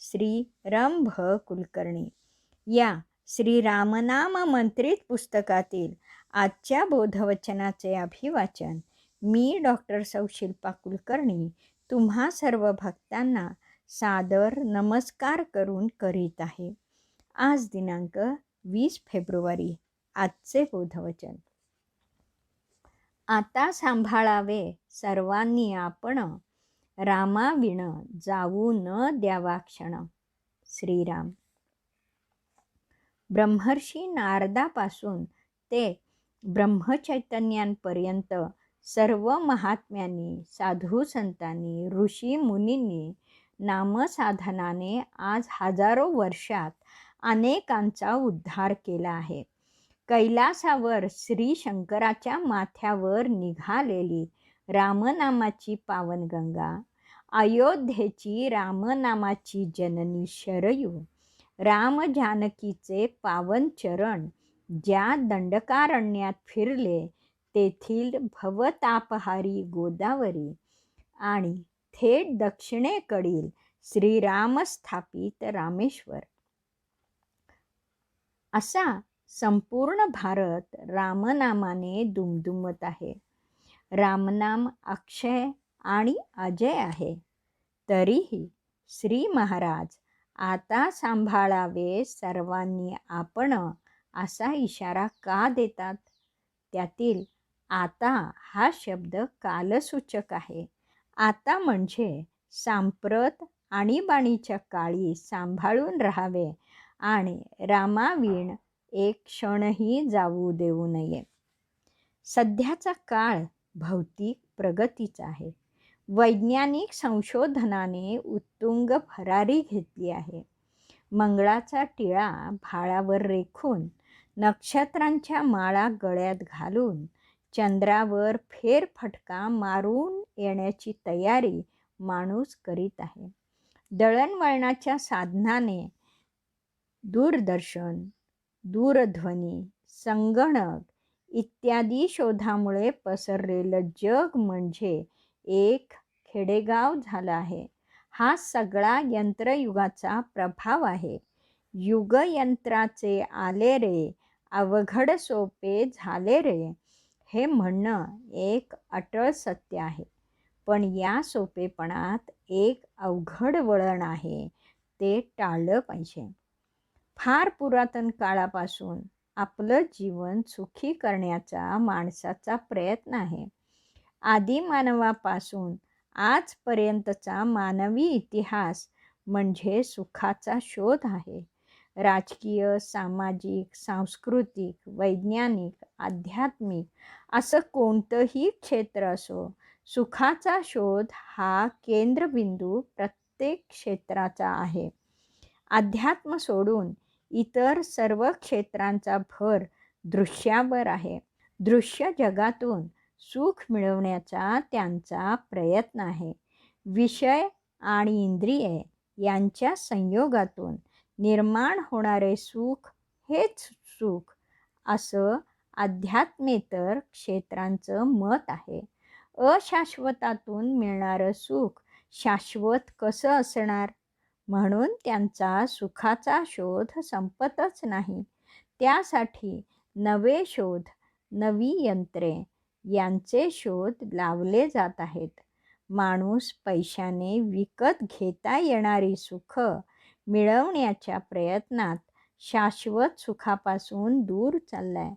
श्री रंभ कुलकर्णी या श्री रामनाम मंत्रित पुस्तकातील आजच्या बोधवचनाचे अभिवाचन मी डॉक्टर सौ शिल्पा कुलकर्णी तुम्हा सर्व भक्तांना सादर नमस्कार करून करीत आहे. आज दिनांक वीस फेब्रुवारी आजचे बोधवचन. आता सांभाळावे सर्वांनी आपण रामाविण जाऊ न द्यावा क्षण. श्रीराम. ब्रह्मर्षी नारदापासून ते ब्रह्मचैतन्यांपर्यंत सर्व महात्म्यांनी साधू संतांनी ऋषी मुनींनी नामसाधनाने आज हजारो वर्षात अनेकांचा उद्धार केला आहे. कैलासावर श्री शंकराच्या माथ्यावर निघालेली रामनामाची पावनगंगा अयोध्येची रामनामाची जननी शरयू राम जानकीचे पावन चरण ज्या दंडकारण्यात फिरले तेथील भवतापहारी गोदावरी आणि थेट दक्षिणेकडील श्रीराम स्थापित रामेश्वर. असा संपूर्ण भारत रामनामाने दुमदुमत आहे. रामनाम अक्षय आणि अजय आहे. तरीही श्री महाराज आता सांभाळावे सर्वांनी आपण असा इशारा का देतात? त्यातील आता हा शब्द कालसूचक आहे. आता म्हणजे सांप्रत आणीबाणीच्या काळी सांभाळून राहावे आणि रामावीण एक क्षणही जाऊ देऊ नये. सध्याचा काळ भौतिक प्रगतीचा आहे. वैज्ञानिक संशोधनाने उत्तुंग भरारी घेतली आहे. मंगळाचा टिळा भाळावर रेखून नक्षत्रांच्या माळा गळ्यात घालून चंद्रावर फेरफटका मारून येण्याची तयारी माणूस करीत आहे. दळणवळणाच्या साधनाने दूरदर्शन दूरध्वनी संगणक इत्यादी शोधामुळे पसरलेलं जग म्हणजे एक खेडेगाव झालं आहे. हा सगळा यंत्रयुगाचा प्रभाव आहे. युगयंत्राचे आले रे अवघड सोपे झाले रे. हे म्हणणं एक अटळ सत्य आहे. पण या सोपेपणात एक अवघड वळण आहे. ते टाळलं पाहिजे. फार पुरातन काळापासून आपलं जीवन सुखी करण्याचा माणसाचा प्रयत्न आहे. आदिमानवापासून आजपर्यंतचा मानवी इतिहास म्हणजे सुखाचा शोध आहे. राजकीय सामाजिक सांस्कृतिक वैज्ञानिक आध्यात्मिक असं कोणतंही क्षेत्र असो सुखाचा शोध हा केंद्रबिंदू प्रत्येक क्षेत्राचा आहे. अध्यात्म सोडून इतर सर्व क्षेत्रांचा भर दृश्यावर आहे. दृश्य जगातून सुख मिळवण्याचा त्यांचा प्रयत्न आहे. विषय आणि इंद्रिये यांच्या संयोगातून निर्माण होणारे सुख हेच सुख असं अध्यात्मेतर क्षेत्रांचं मत आहे. अशाश्वतातून मिळणारं सुख शाश्वत कसं असणार? म्हणून त्यांचा सुखाचा शोध संपतच नाही. त्यासाठी नवे शोध नवी यंत्रे यांचे शोध लावले जात आहेत. माणूस पैशाने विकत घेता येणारी सुख मिळवण्याच्या प्रयत्नात शाश्वत सुखापासून दूर चाललाय.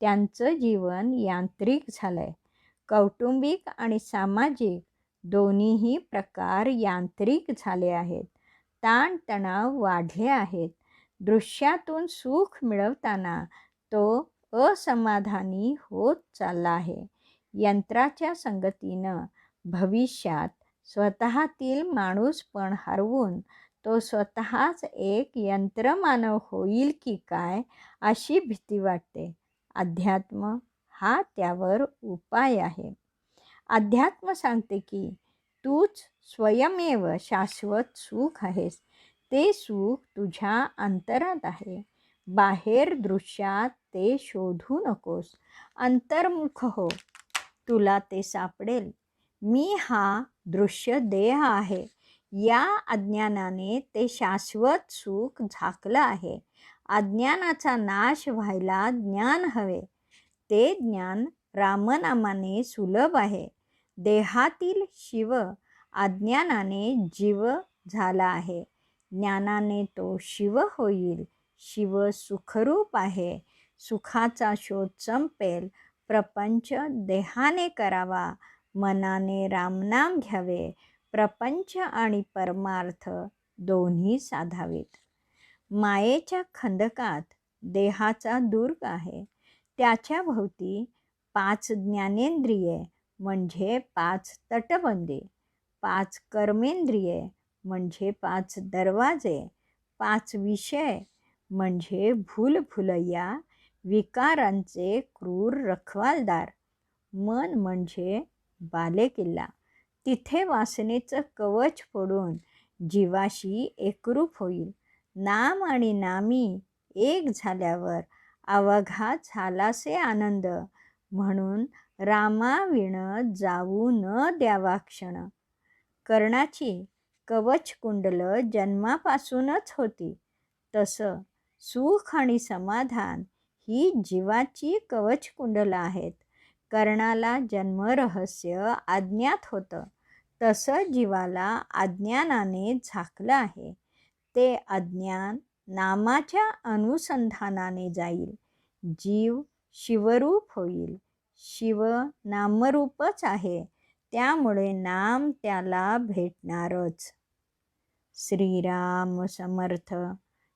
त्यांचं जीवन यांत्रिक झालंय. कौटुंबिक आणि सामाजिक दोन्हीही प्रकार यांत्रिक झाले आहेत. ताणतणाव वाढले आहेत. दृश्यातून सुख मिळवताना तो असमाधानी होत चालला आहे. यंत्राच्या संगतीनं भविष्यात स्वतःतील माणूस पण हरवून तो स्वतःच एक यंत्रमानव होईल की काय अशी भीती वाटते. अध्यात्म हा त्यावर उपाय आहे. अध्यात्म सांगते की तूच स्वयमेव शाश्वत सुख आहेस. ते सुख तुझ्या अंतरात आहे. बाहेर दृश्यात ते शोधू नकोस. अंतर्मुख हो. तुला ते सापडेल. मी हा दृश्य देह आहे. या अज्ञानाने ते शाश्वत सुख झाकलं आहे. अज्ञानाचा नाश व्हायला ज्ञान हवे. ते ज्ञान रामनामाने सुलभ आहे. देहातील शिव अज्ञानाने जीव झाला आहे. ज्ञानाने तो शिव होईल. शिव सुखरूप आहे. सुखाचा शोध संपेल. प्रपंच देहाने करावा. मनाने रामनाम घ्यावे. प्रपंच आणि परमार्थ दोन्ही साधावेत. मायेच्या खंदकात देहाचा दुर्ग आहे. त्याच्या भोवती पाच ज्ञानेंद्रिये म्हणजे पाच तटबंदी पाच कर्मेंद्रिये म्हणजे पाच दरवाजे. पाच विषय म्हणजे भूलभुलैया विकारांचे क्रूर रखवालदार. मन म्हणजे बालेकिल्ला. तिथे वासनेचं कवच पडून जीवाशी एकरूप होईल. नाम आणि नामी एक झाल्यावर अवघा झालासे आनंद. म्हणून रामाविण जाऊ न द्यावा क्षण. कर्णाची कवच कुंडल जन्मापासूनच होती. तसं सुख आणि समाधान ही जीवाची कवच कुंडलं आहेत. कर्णाला जन्मरहस्य अज्ञात होतं. तसं जीवाला अज्ञानाने झाकलं आहे. ते अज्ञान नामाच्या अनुसंधानाने जाईल. जीव शिवरूप होईल. शिव नामरूपच आहे. त्यामुळे नाम त्याला भेटणारच. श्रीराम समर्थ.